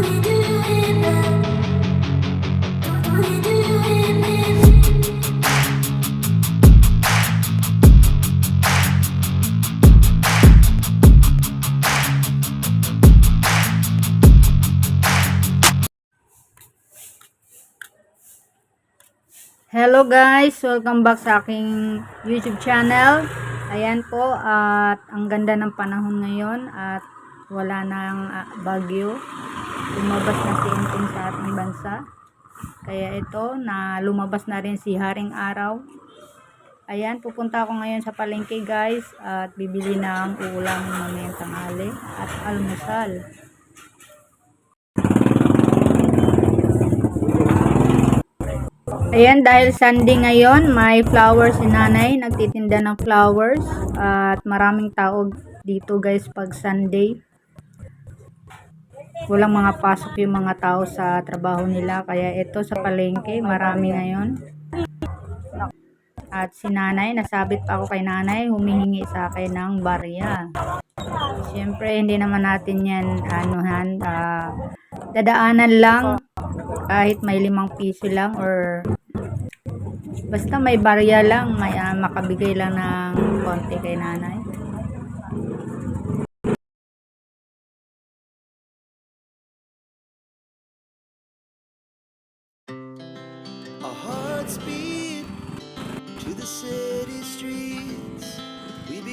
Hello guys, welcome back sa aking YouTube channel. Ayan po at ang ganda ng panahon ngayon at wala nang ah, bagyo. Lumabas na si Enting sa ating bansa. Kaya ito na lumabas na rin si Haring Araw. Ayan, pupunta ako ngayon sa palengke guys at bibili ng ulam mamayang tanghali at almusal. Ayan, dahil Sunday ngayon, may flowers si nanay, nagtitinda ng flowers at maraming tao dito guys pag Sunday. Walang mga pasok yung mga tao sa trabaho nila, kaya ito sa palengke, marami ngayon. At si nanay, nasabit pa ako kay nanay, humihingi sa akin ng barya. Siyempre, hindi naman natin yan, anuhan, ah, dadaanan lang, kahit may limang piso lang or Basta may barya lang, may ah, makabigay lang ng konti kay nanay.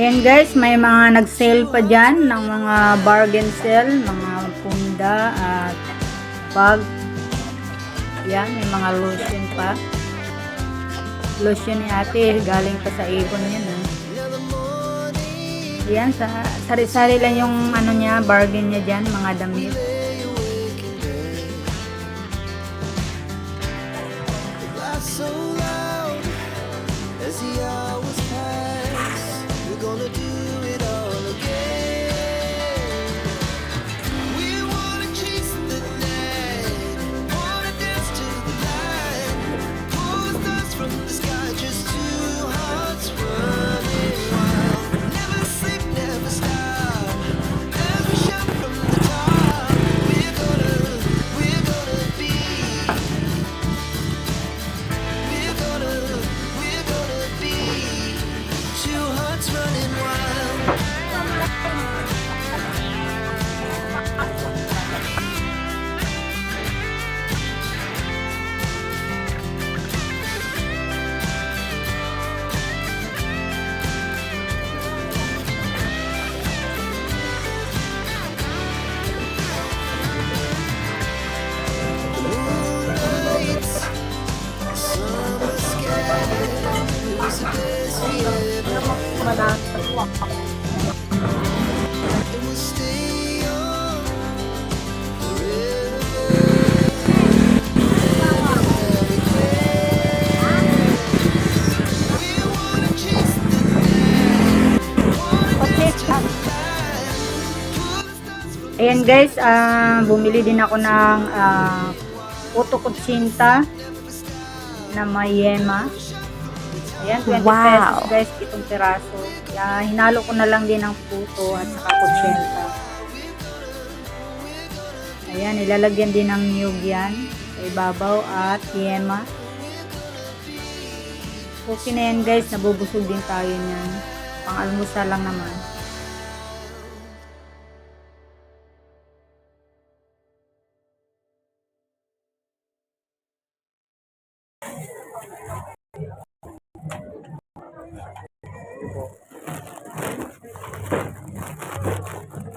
Ayan guys, may mga nag-sale pa dyan ng mga bargain sale, mga punda at bag. Yan, may mga lotion pa. Lotion ni ate, galing pa sa Avon yan. ah. Now the morning, Yan, sa sari-sari lang yung ano niya, bargain niya dyan, mga damit. Ayan guys, ah, bumili din ako ng uh, puto kutsinta na may yema. Ayan, 20 pesos guys, itong piraso. Kaya hinalo ko na lang din ng puto at saka kutsinta. Ayan, ilalagyan din ng niyog yan sa ibabaw at yema. Okay na yan guys, nabubusog din tayo niyan. Pang almusal lang naman.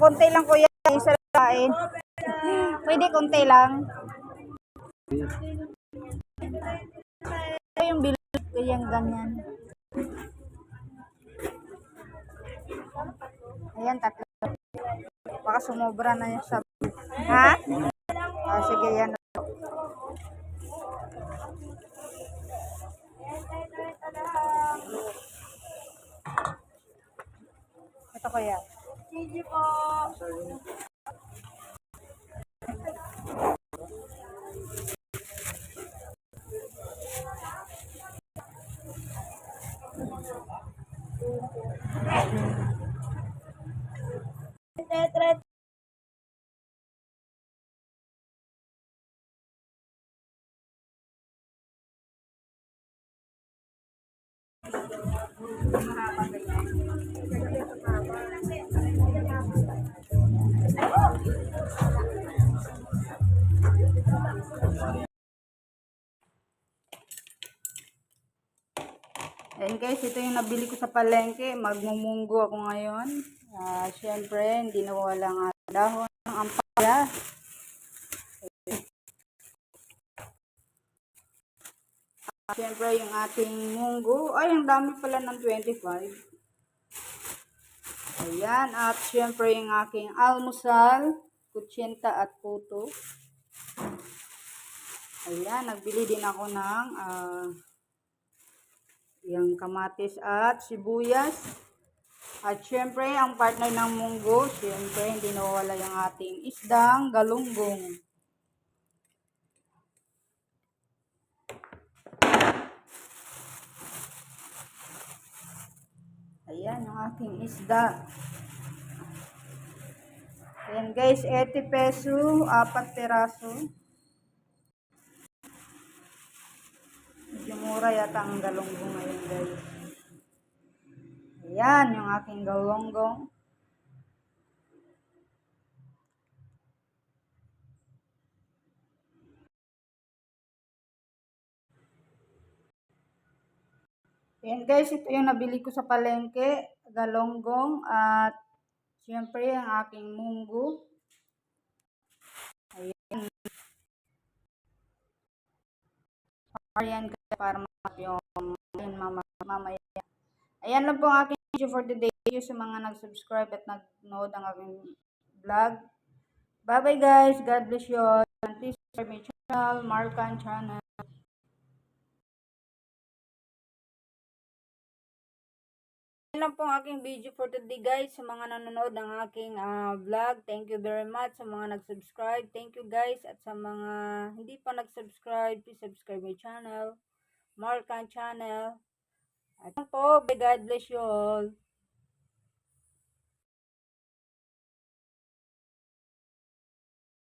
konti lang kuya. Isa lang. Pwede konti lang. Ito yung bilog ko yung ganyan. Ayan, tatlo. Baka sumobra na yung sab. Ha? Ah, sige, yan. Ito kaya. Sige po. Ayan guys, ito yung nabili ko sa palengke. Magmumunggo ako ngayon. Ah, Siyempre, hindi nawala ating dahon ng ampalaya. Ah, Siyempre, yung ating munggo. Ay, ang dami pala ng 25. Ayan. At siyempre, yung aking almusal. Kutsinta at puto. Ayan. Nagbili din ako ng ah, yung kamatis at sibuyas. At syempre, ang partner ng munggo, syempre, hindi nawala yung ating isdang galunggong. Ayan, yung aking isda. Ayan guys, 80 peso, apat peraso. Mura yata ang galunggong ngayon guys. Ayan, yung aking galunggong. Ayan guys, ito yung nabili ko sa palengke, galonggong at siyempre ang aking munggo. Ayan. Ayan guys, para yung ayan, mama, mamaya. Ayan lang po ang aking video for today. Thank you sa mga nag-subscribe at nag-nood ang aking vlog. Bye-bye guys. God bless you all. And please subscribe my channel, Markan channel. Yan lang po ang aking video for today guys sa mga nanonood ng aking ah, vlog. Thank you very much sa mga nag-subscribe. Thank you guys at sa mga hindi pa nag-subscribe, please subscribe my channel, Markan channel. At po, God bless you all.